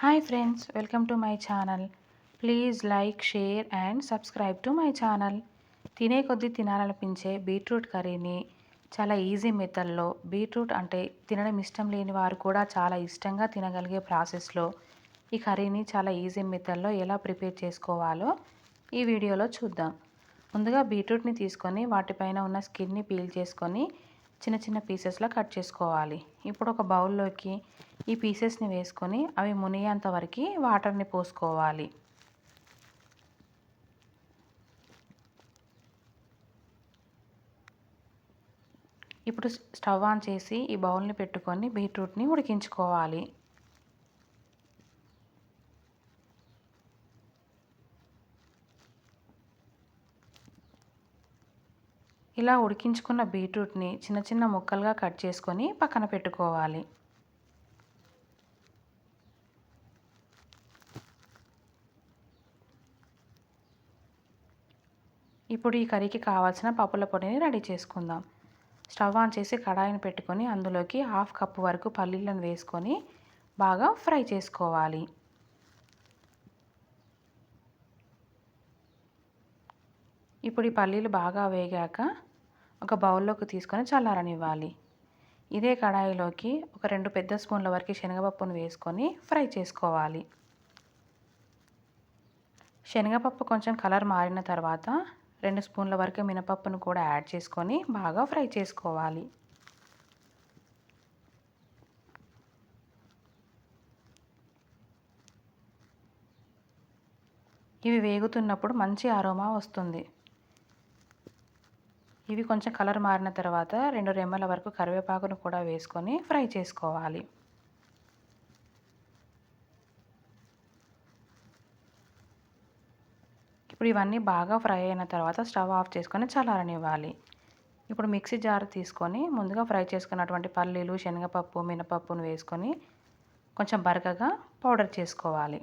Hi friends welcome to my channel please like share and subscribe to my channel తినే కొద్దీ తినాలనిపించే beetroot కర్రీని చాలా easy మెథడ్లో beetroot అంటే తినడం ఇష్టం లేని వారు కూడా చాలా ఇష్టంగా తినగలిగే ప్రాసెస్లో ఈ కర్రీని చాలా ఈజీ మెథడ్లో ఎలా ప్రిపేర్ చేసుకోవాలో ఈ వీడియోలో చూద్దాం. ముందుగా బీట్రూట్ని తీసుకొని వాటిపైన ఉన్న స్కిన్ని పీల్ చేసుకొని చిన్న చిన్న పీసెస్లో కట్ చేసుకోవాలి. ఇప్పుడు ఒక బౌల్లోకి ఈ పీసెస్ని వేసుకొని అవి మునిగేంత వరకు వాటర్ని పోసుకోవాలి. ఇప్పుడు స్టవ్ ఆన్ చేసి ఈ బౌల్ని పెట్టుకొని బీట్రూట్ని ఉడికించుకోవాలి. ఇలా ఉడికించుకున్న బీట్రూట్ని చిన్న చిన్న ముక్కలుగా కట్ చేసుకొని పక్కన పెట్టుకోవాలి. ఇప్పుడు ఈ కర్రీకి కావాల్సిన పప్పుల పొడిని రెడీ చేసుకుందాం. స్టవ్ ఆన్ చేసి కడాయిని పెట్టుకొని అందులోకి హాఫ్ కప్పు వరకు పల్లీలను వేసుకొని బాగా ఫ్రై చేసుకోవాలి. ఇప్పుడు ఈ పల్లీలు బాగా వేగాక ఒక బౌల్లోకి తీసుకొని చల్లారనివ్వాలి. ఇదే కడాయిలోకి ఒక రెండు పెద్ద స్పూన్ల వరకు శనగపప్పును వేసుకొని ఫ్రై చేసుకోవాలి. శనగపప్పు కొంచెం కలర్ మారిన తర్వాత రెండు స్పూన్ల వరకు మినపప్పును కూడా యాడ్ చేసుకొని బాగా ఫ్రై చేసుకోవాలి. ఇవి వేగుతున్నప్పుడు మంచి అరోమా వస్తుంది. ఇవి కొంచెం కలర్ మారిన తర్వాత రెండు రెమ్మల వరకు కరివేపాకును కూడా వేసుకొని ఫ్రై చేసుకోవాలి. ఇప్పుడు ఇవన్నీ బాగా ఫ్రై అయిన తర్వాత స్టవ్ ఆఫ్ చేసుకొని చల్లారనివ్వాలి. ఇప్పుడు మిక్సీ జార్ తీసుకొని ముందుగా ఫ్రై చేసుకున్నటువంటి పల్లీలు శనగపప్పు మినపప్పును వేసుకొని కొంచెం బరకగా పౌడర్ చేసుకోవాలి.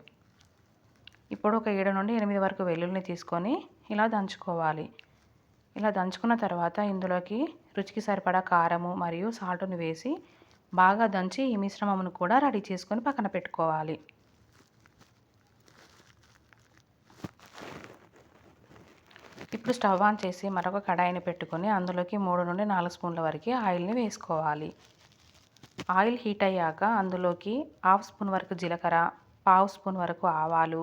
ఇప్పుడు ఒక ఏడు నుండి ఎనిమిది వరకు వెల్లుల్ని తీసుకొని ఇలా దంచుకోవాలి. ఇలా దంచుకున్న తర్వాత ఇందులోకి రుచికి సరిపడా కారము మరియు సాల్ట్ని వేసి బాగా దంచి ఈ మిశ్రమమును కూడా రెడీ చేసుకొని పక్కన పెట్టుకోవాలి. ఇప్పుడు స్టవ్ ఆన్ చేసి మరొక కడాయిని పెట్టుకొని అందులోకి మూడు నుండి నాలుగు స్పూన్ల వరకు ఆయిల్ని వేసుకోవాలి. ఆయిల్ హీట్ అయ్యాక అందులోకి హాఫ్ స్పూన్ వరకు జీలకర్ర పావు స్పూన్ వరకు ఆవాలు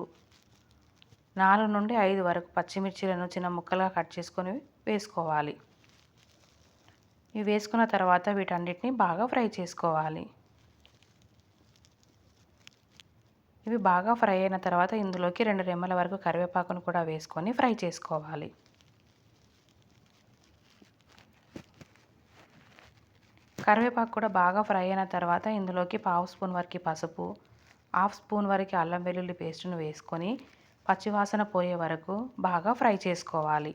నాలుగు నుండి ఐదు వరకు పచ్చిమిర్చిలను చిన్న ముక్కలుగా కట్ చేసుకొని వేసుకోవాలి. ఇవి వేసుకున్న తర్వాత వీటన్నిటిని బాగా ఫ్రై చేసుకోవాలి. ఇవి బాగా ఫ్రై అయిన తర్వాత ఇందులోకి రెండు రెమ్మల వరకు కరివేపాకును కూడా వేసుకొని ఫ్రై చేసుకోవాలి. కరివేపాకు కూడా బాగా ఫ్రై అయిన తర్వాత ఇందులోకి పావు స్పూన్ వరకు పసుపు హాఫ్ స్పూన్ వరకు అల్లం వెల్లుల్లి పేస్ట్ను వేసుకొని పచ్చివాసన పోయే వరకు బాగా ఫ్రై చేసుకోవాలి.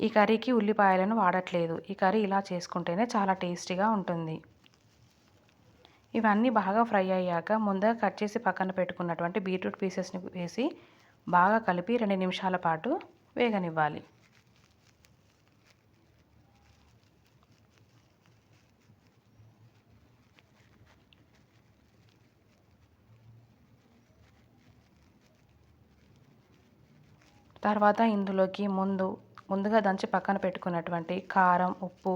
ఈ కర్రీకి ఉల్లిపాయలను వాడట్లేదు. ఈ కర్రీ ఇలా చేసుకుంటేనే చాలా టేస్టీగా ఉంటుంది. ఇవన్నీ బాగా ఫ్రై అయ్యాక ముందుగా కట్ చేసి పక్కన పెట్టుకున్నటువంటి బీట్రూట్ పీసెస్ని వేసి బాగా కలిపి రెండు నిమిషాల పాటు వేగనివ్వాలి. తర్వాత ఇందులోకి ముందు ముందుగా దంచి పక్కన పెట్టుకున్నటువంటి కారం ఉప్పు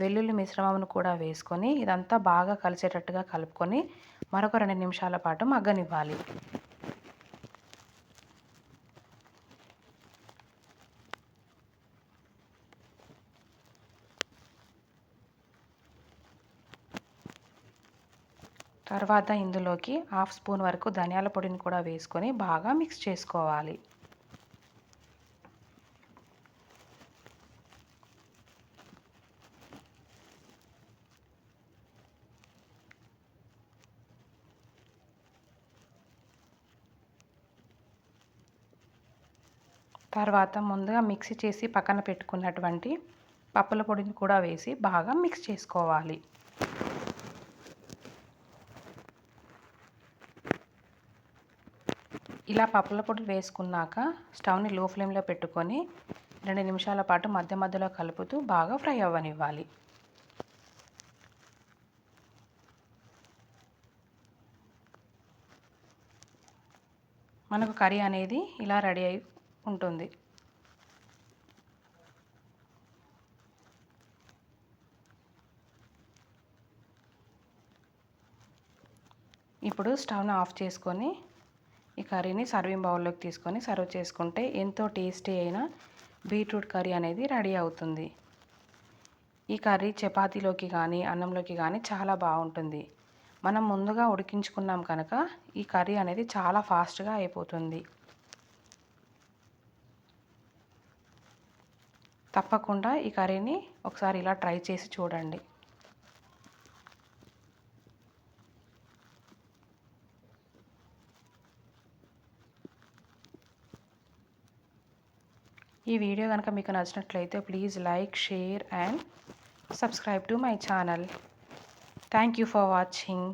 వెల్లుల్లి మిశ్రమమును కూడా వేసుకొని ఇదంతా బాగా కలిసేటట్టుగా కలుపుకొని మరొక రెండు నిమిషాల పాటు మగ్గనివ్వాలి. తర్వాత ఇందులోకి హాఫ్ స్పూన్ వరకు ధనియాల పొడిని కూడా వేసుకొని బాగా మిక్స్ చేసుకోవాలి. తర్వాత ముందుగా మిక్సీ చేసి పక్కన పెట్టుకున్నటువంటి పప్పుల పొడిని కూడా వేసి బాగా మిక్స్ చేసుకోవాలి. ఇలా పప్పుల పొడి వేసుకున్నాక స్టవ్ని లో ఫ్లేమ్లో పెట్టుకొని రెండు నిమిషాల పాటు మధ్య మధ్యలో కలుపుతూ బాగా ఫ్రై అవ్వనివ్వాలి. మనకు కర్రీ అనేది ఇలా రెడీ అయి ఉంటుంది. ఇప్పుడు స్టవ్ను ఆఫ్ చేసుకొని ఈ కర్రీని సర్వింగ్ బౌల్లోకి తీసుకొని సర్వ్ చేసుకుంటే ఎంతో టేస్టీ అయిన బీట్రూట్ కర్రీ అనేది రెడీ అవుతుంది. ఈ కర్రీ చపాతీలోకి కానీ అన్నంలోకి కానీ చాలా బాగుంటుంది. మనం ముందుగా ఉడికించుకున్నాం కనుక ఈ కర్రీ అనేది చాలా ఫాస్ట్గా అయిపోతుంది. తప్పకుండా ఈ కర్రీని ఒకసారి ఇలా ట్రై చేసి చూడండి. ఈ వీడియో కనుక మీకు నచ్చినట్లయితే please like share and subscribe to my channel. Thank you for watching.